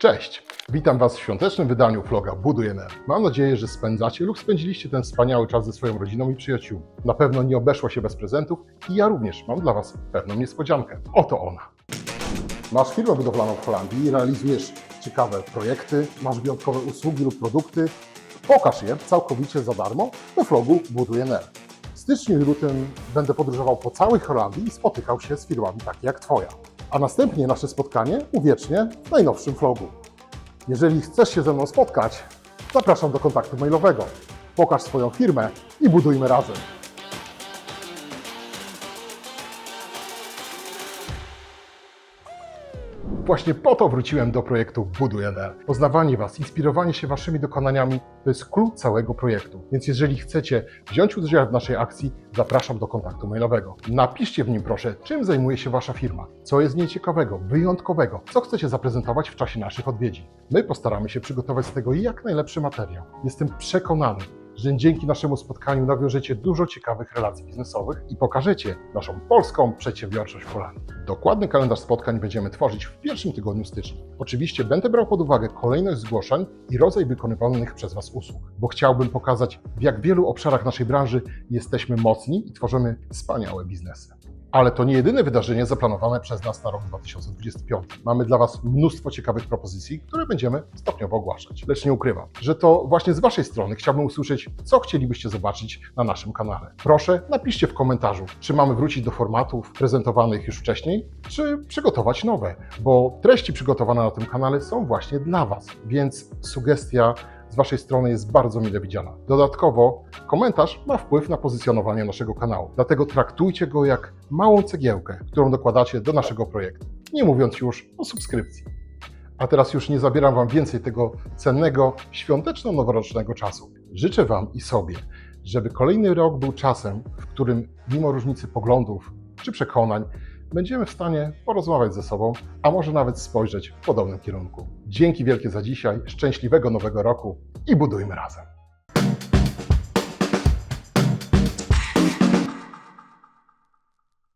Cześć! Witam Was w świątecznym wydaniu vloga Buduj.nl. Mam nadzieję, że spędzacie lub spędziliście ten wspaniały czas ze swoją rodziną i przyjaciółmi. Na pewno nie obeszło się bez prezentów i ja również mam dla Was pewną niespodziankę. Oto ona. Masz firmę budowlaną w Holandii, realizujesz ciekawe projekty, masz wyjątkowe usługi lub produkty. Pokaż je całkowicie za darmo we vlogu Buduj.nl. W styczniu i lutym będę podróżował po całej Holandii i spotykał się z firmami takie jak Twoja. A następnie nasze spotkanie uwiecznię w najnowszym vlogu. Jeżeli chcesz się ze mną spotkać, zapraszam do kontaktu mailowego. Pokaż swoją firmę i budujmy razem. Właśnie po to wróciłem do projektu Buduj.nl. Poznawanie Was, inspirowanie się Waszymi dokonaniami to jest klucz całego projektu. Więc jeżeli chcecie wziąć udział w naszej akcji, zapraszam do kontaktu mailowego. Napiszcie w nim proszę, czym zajmuje się Wasza firma, co jest w niej ciekawego, wyjątkowego, co chcecie zaprezentować w czasie naszych odwiedzin. My postaramy się przygotować z tego jak najlepszy materiał. Jestem przekonany, że dzięki naszemu spotkaniu nawiążecie dużo ciekawych relacji biznesowych i pokażecie naszą polską przedsiębiorczość w Holandii. Dokładny kalendarz spotkań będziemy tworzyć w pierwszym tygodniu stycznia. Oczywiście będę brał pod uwagę kolejność zgłoszeń i rodzaj wykonywanych przez Was usług, bo chciałbym pokazać, w jak wielu obszarach naszej branży jesteśmy mocni i tworzymy wspaniałe biznesy. Ale to nie jedyne wydarzenie zaplanowane przez nas na rok 2025. Mamy dla Was mnóstwo ciekawych propozycji, które będziemy stopniowo ogłaszać. Lecz nie ukrywam, że to właśnie z Waszej strony chciałbym usłyszeć, co chcielibyście zobaczyć na naszym kanale. Proszę, napiszcie w komentarzu, czy mamy wrócić do formatów prezentowanych już wcześniej, czy przygotować nowe, bo treści przygotowane na tym kanale są właśnie dla Was, więc sugestia z Waszej strony jest bardzo mile widziana. Dodatkowo komentarz ma wpływ na pozycjonowanie naszego kanału, dlatego traktujcie go jak małą cegiełkę, którą dokładacie do naszego projektu, nie mówiąc już o subskrypcji. A teraz już nie zabieram Wam więcej tego cennego, świąteczno-noworocznego czasu. Życzę Wam i sobie, żeby kolejny rok był czasem, w którym mimo różnicy poglądów czy przekonań, będziemy w stanie porozmawiać ze sobą, a może nawet spojrzeć w podobnym kierunku. Dzięki wielkie za dzisiaj, szczęśliwego nowego roku i budujmy razem.